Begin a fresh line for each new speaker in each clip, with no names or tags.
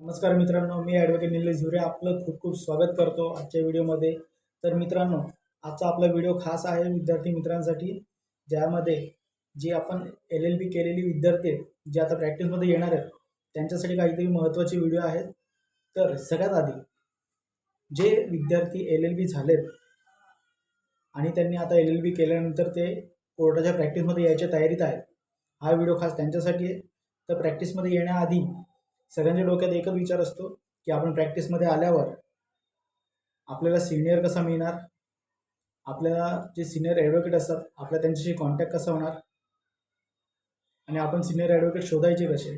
नमस्कार मित्रांनो मी ॲडव्होकेट निलेश झुरे. आपलं खूप खूप स्वागत करतो आजच्या व्हिडिओमध्ये. तर मित्रांनो आजचा आपला व्हिडिओ खास आहे विद्यार्थी मित्रांसाठी ज्यामध्ये जे आपण एल एल बी केलेली विद्यार्थी आहेत जे आता प्रॅक्टिसमध्ये येणार आहेत त्यांच्यासाठी काहीतरी महत्त्वाचे व्हिडिओ आहेत. तर सगळ्यात आधी जे विद्यार्थी एल एल बी झालेत आणि त्यांनी आता एल एल बी केल्यानंतर ते कोर्टाच्या प्रॅक्टिसमध्ये यायच्या तयारीत आहेत हा व्हिडिओ खास त्यांच्यासाठी आहे. तर प्रॅक्टिसमध्ये येण्याआधी सगळ्यांच्या डोक्यात एकच विचार असतो की आपण प्रॅक्टिसमध्ये आल्यावर आपल्याला सिनियर कसा मिळणार? आपल्याला जे सिनियर ॲडव्होकेट असतात आपल्या त्यांच्याशी कॉन्टॅक्ट कसा होणार? आणि आपण सिनियर ॲडव्होकेट शोधायचे कसे?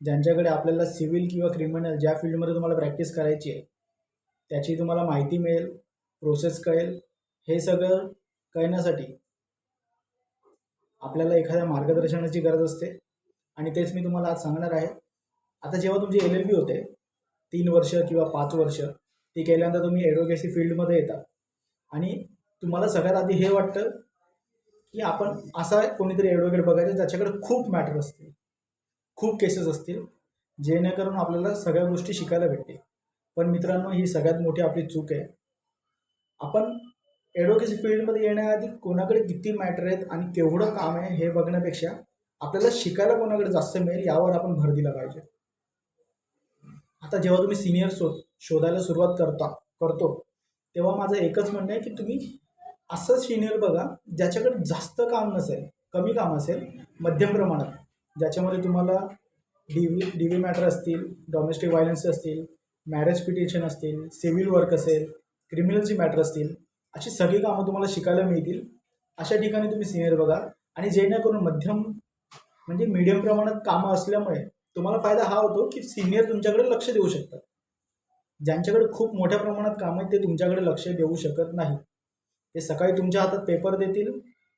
ज्यांच्याकडे आपल्याला सिव्हिल किंवा क्रिमिनल ज्या फील्डमध्ये तुम्हाला प्रॅक्टिस करायची आहे त्याची तुम्हाला माहिती मिळेल प्रोसेस कळेल. हे सगळं कळण्यासाठी आपल्याला एखाद्या मार्गदर्शनाची गरज असते. आणि तेच मी तुम्हाला आज सांगणार आहे. आता जेव्हा तुमची एल एल बी होते तीन वर्ष किंवा पाच वर्ष ती केल्यानंतर तुम्ही ॲडव्होकेसी फील्डमध्ये येता. आणि तुम्हाला सगळ्यात आधी हे वाटतं की आपण असा कोणीतरी ॲडव्होकेट बघायचं ज्याच्याकडे खूप मॅटर असतील खूप केसेस असतील जेणेकरून आपल्याला सगळ्या गोष्टी शिकायला भेटतील. पण मित्रांनो ही सगळ्यात मोठी आपली चूक आहे. आपण ॲडव्होकेसी फील्डमध्ये येण्याआधी कोणाकडे किती मॅटर आहेत आणि केवढं काम आहे हे बघण्यापेक्षा आपल्याला शिकायला कोणाकडे जास्त मिळेल यावर आपण भर दिला पाहिजे. आता जेव्हा तुम्ही सिनियर शो शोधायला सुरुवात करता करतो तेव्हा माझं एकच म्हणणं आहे की तुम्ही असं सिनियर बघा ज्याच्याकडे जास्त काम नसेल कमी काम असेल मध्यम प्रमाणात ज्याच्यामध्ये तुम्हाला D V D V matter असतील डॉमेस्टिक व्हायलन्स असतील मॅरेज पिटिशन असतील सिव्हिल वर्क असेल क्रिमिनलची मॅटर असतील अशी सगळी कामं तुम्हाला शिकायला मिळतील. अशा ठिकाणी तुम्ही सिनियर बघा. आणि जेणेकरून मध्यम म्हणजे मीडियम प्रमाणात कामं असल्यामुळे तुम्हाला फायदा हा होतो की सिनियर तुमच्याकडे लक्ष देऊ शकतात. ज्यांच्याकडे खूप मोठ्या प्रमाणात काम आहेत ते तुमच्याकडे लक्ष देऊ शकत नाही ते सकाळी तुमच्या हातात पेपर देतील.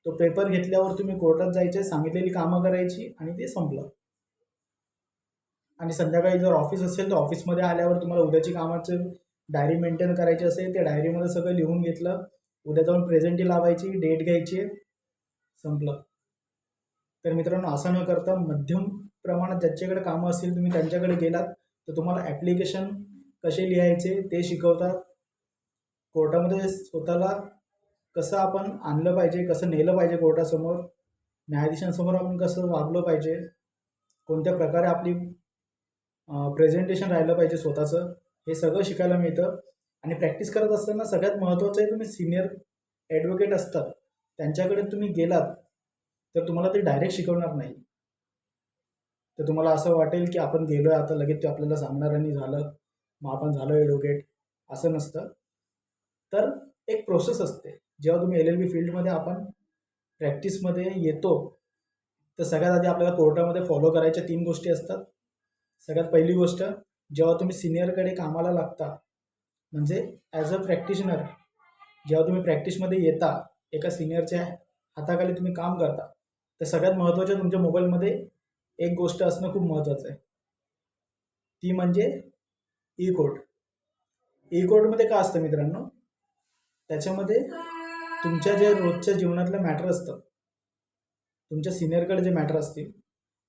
तो पेपर घेतल्यावर तुम्ही कोर्टात जायचे सांगितलेली कामं करायची आणि ते संपलं. आणि संध्याकाळी जर ऑफिस असेल तर ऑफिसमध्ये आल्यावर तुम्हाला उद्याची कामाचे डायरी मेंटेन करायची असेल त्या डायरीमध्ये सगळं लिहून घेतलं. उद्या जाऊन प्रेझेंटी लावायची डेट घ्यायची संपलं. तर मित्रांनो असं न करता मध्यम प्रमाणात ज्याच्याकडे कामं असतील तुम्ही त्यांच्याकडे गेलात तर तुम्हाला ॲप्लिकेशन कसे लिहायचे ते शिकवतात. कोर्टामध्ये स्वतःला कसं आपण आणलं पाहिजे कसं नेलं पाहिजे कोर्टासमोर. न्यायाधीशांसमोर आपण कसं वागलं पाहिजे. कोणत्या प्रकारे आपली प्रेझेंटेशन राहिलं पाहिजे स्वतःचं हे सगळं शिकायला मिळतं. आणि प्रॅक्टिस करत असताना सगळ्यात महत्त्वाचं आहे तुम्ही सिनियर ॲडव्होकेट असतात. त्यांच्याकडे तुम्ही गेलात तर तुम्हाला ते डायरेक्ट शिकवणार नाही. तर तुम्हाला असं वाटेल की आपण गेलो आहे आता लगेच ते आपल्याला सांगणार आणि झालं मग आपण झालो ॲडव्होकेट असं नसतं. तर एक प्रोसेस असते. जेव्हा तुम्ही एल एल बी फील्डमध्ये आपण प्रॅक्टिसमध्ये येतो तर सगळ्यात आधी आपल्याला कोर्टामध्ये फॉलो करायच्या तीन गोष्टी असतात. सगळ्यात पहिली गोष्ट जेव्हा तुम्ही सिनियरकडे कामाला लागता म्हणजे ॲज अ प्रॅक्टिशनर जेव्हा तुम्ही प्रॅक्टिसमध्ये येता एका सिनियरच्या हाताखाली तुम्ही काम करता तर सगळ्यात महत्त्वाचं तुमच्या मोबाईलमध्ये एक गोष्ट असणं खूप महत्त्वाचं आहे. ती म्हणजे ई कोर्ट ई कोर्टमध्ये काय असतं मित्रांनो? त्याच्यामध्ये तुमच्या जे रोजच्या जीवनातलं मॅटर असतं तुमच्या सिनियरकडे जे मॅटर असतील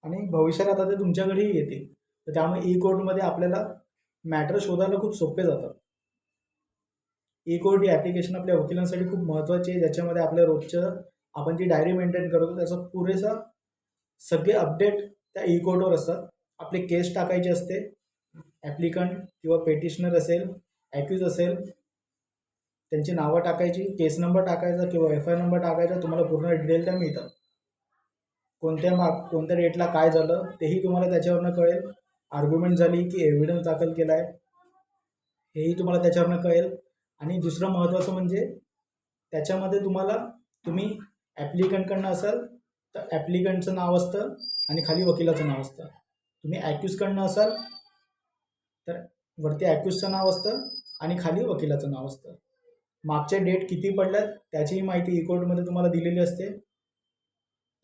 आणि भविष्यात आता ते तुमच्याकडेही येतील तर त्यामुळे e ई कोर्टमध्ये आपल्याला मॅटर शोधायला खूप सोपे जातात. E ई कोर्ट ही ॲप्लिकेशन आपल्या वकिलांसाठी खूप महत्त्वाची आहे ज्याच्यामध्ये आपल्या रोजचं आपण जी डायरी मेंटेन करतो त्याचा पुरेसा सगळे अपडेट त्या ई कोर्टवर असतात. आपले केस टाकायचे असते. ॲप्लिकंट किंवा पेटिशनर असेल ॲक्यूज असेल त्यांची नावं टाकायची केस नंबर टाकायचा किंवा एफ आय नंबर टाकायचा तुम्हाला पूर्ण डिटेल त्या मिळतात. कोणत्या माग कोणत्या डेटला काय झालं तेही तुम्हाला त्याच्यावरनं कळेल. आर्ग्युमेंट झाली की एव्हिडन्स दाखल केला आहे हेही तुम्हाला त्याच्यावरनं कळेल. आणि दुसरं महत्त्वाचं म्हणजे त्याच्यामध्ये तुम्हाला तुम्ही ॲप्लिकंटकडनं असाल तर ॲप्लिकंटचं नाव असतं आणि खाली वकिलाचं नाव असतं. तुम्ही ॲक्यूजकडनं असाल तर वरती ॲक्यूजचं नाव असतं आणि खाली वकिलाचं नाव असतं. मागच्या डेट किती पडल्यात त्याचीही माहिती e इकोर्टमध्ये तुम्हाला दिलेली असते.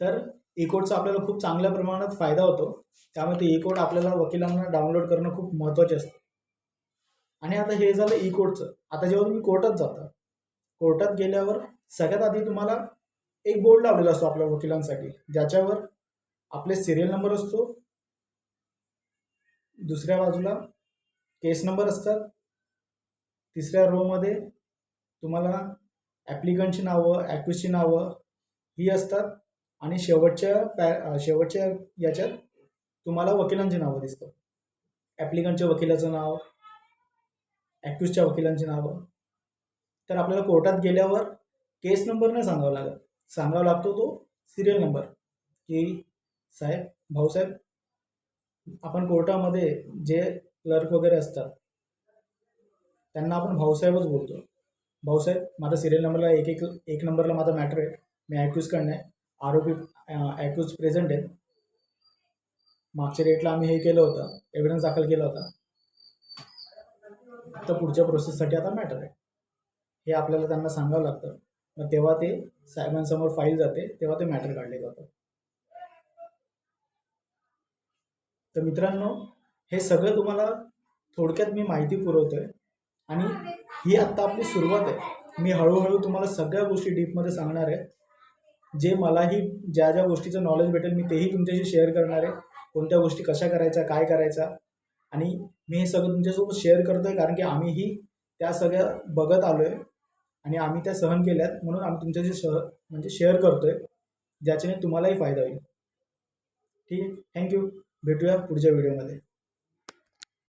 तर e इकोर्टचा आपल्याला खूप चांगल्या प्रमाणात फायदा होतो. त्यामुळे ते e इकोर्ट आपल्याला वकिलांना डाउनलोड करणं खूप महत्त्वाचे असतं. आणि आता हे झालं ई कोर्टचं आता जेव्हा तुम्ही कोर्टात जाता कोर्टात गेल्यावर सगळ्यात आधी तुम्हाला एक बोर्ड लावलेला असतो आपल्या वकिलांसाठी. ज्याच्यावर आपले सिरियल नंबर असतो. दुसऱ्या बाजूला केस नंबर असतात. तिसऱ्या रोमध्ये तुम्हाला ॲप्लिकंटची नावं ॲक्युजची नावं ही असतात. आणि शेवटच्या पॅ शेवटच्या याच्यात तुम्हाला वकिलांची नावं दिसतात. ॲप्लिकंटच्या वकिलाचं नाव ॲक्युजच्या वकिलांची नावं. तर आपल्याला कोर्टात गेल्यावर केस नंबर नाही सांगावं लागत. सांगावा लागतो तो सिरियल नंबर की साहेब भाऊसाहेब आपण कोर्टामध्ये जे क्लर्क वगैरे असतात त्यांना आपण भाऊसाहेबच बोलतो. भाऊसाहेब माझा सिरियल नंबरला एक एक एक नंबरला माझा मॅटर आहे. मी ॲक्यूजकडनं आहे आरोपी ॲक्यूज प्रेझेंट आहे मागच्या डेटला आम्ही हे केलं होतं. एव्हिडन्स दाखल केला होता. तर पुढच्या प्रोसेससाठी आता मॅटर आहे. हे आपल्याला त्यांना सांगावं लागतं. मग तेव्हा ते साहेबांसमोर फाईल जाते तेव्हा ते मॅटर काढले जातं तर मित्रांनो हे सगळं तुम्हाला थोडक्यात मी माहिती पुरवतोय आणि ही आत्ता आपली सुरुवात आहे. मी हळूहळू तुम्हाला सगळ्या गोष्टी डीपमध्ये सांगणार आहे. जे मलाही ज्या ज्या गोष्टीचं नॉलेज भेटेल मी तेही तुमच्याशी शेअर करणार आहे. कोणत्या गोष्टी कशा करायच्या काय करायच्या आणि मी हे सगळं तुमच्यासोबत शेअर करतो आहे कारण की आम्हीही त्या सगळ्या बघत आलो आहे आणि आम्ही त्या सहन केल्यात म्हणून आम्ही तुमच्याशी सह म्हणजे शेअर करतो आहे ज्याच्याने तुम्हालाही फायदा होईल. ठीक आहे? थँक्यू भेटूया पुढच्या व्हिडिओमध्ये